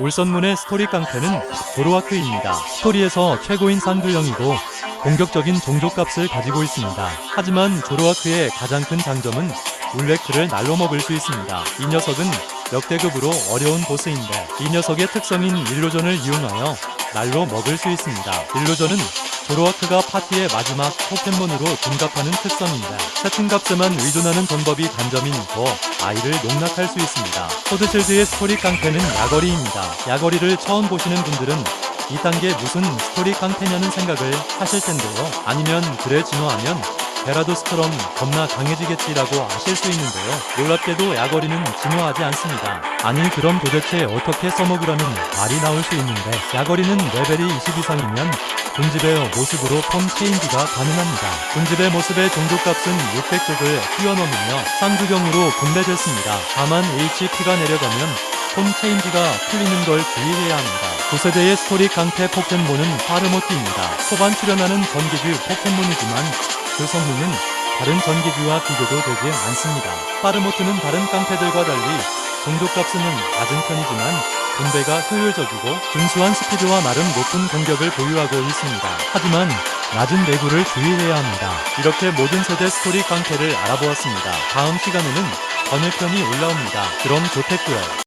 울선문의 스토리 깡패는 도로와크입니다. 스토리에서 최고인 산두령이고 공격적인 종족값을 가지고 있습니다. 하지만 조로와크의 가장 큰 장점은 울레크를 날로 먹을 수 있습니다. 이 녀석은 역대급으로 어려운 보스인데 이 녀석의 특성인 일루전을 이용하여 날로 먹을 수 있습니다. 일루전은 조로와크가 파티의 마지막 포켓몬으로 둔갑하는 특성입니다. 세팅값에만 의존하는 전법이 단점인 더 아이를 농락할 수 있습니다. 소드실드의 스토리 깡패는 야거리입니다. 야거리를 처음 보시는 분들은 이 단계 무슨 스토리 깡패냐는 생각을 하실 텐데요. 아니면 그래 진화하면 베라도스처럼 겁나 강해지겠지라고 아실 수 있는데요. 놀랍게도 야거리는 진화하지 않습니다. 아니 그럼 도대체 어떻게 써먹으라는 말이 나올 수 있는데 야거리는 레벨이 20 이상이면 군집의 모습으로 폼 체인지가 가능합니다. 군집의 모습의 종족값은 600쪽을 뛰어넘으며 쌍두경으로 분배됐습니다. 다만 HP가 내려가면 폼 체인지가 풀리는 걸 주의해야 합니다. 9세대의 스토리 강태 포켓몬은 파르모티입니다. 초반 출연하는 전기규 포켓몬이지만 그 성능은 다른 전기규와 비교도 되지 않습니다. 파르모트는 다른 깡패들과 달리 종족값은 낮은 편이지만 분배가 효율적이고 준수한 스피드와 나름 높은 공격을 보유하고 있습니다. 하지만 낮은 내구를 주의해야 합니다. 이렇게 모든 세대 스토리 깡패를 알아보았습니다. 다음 시간에는 번외편이 올라옵니다. 그럼 좋겠고요.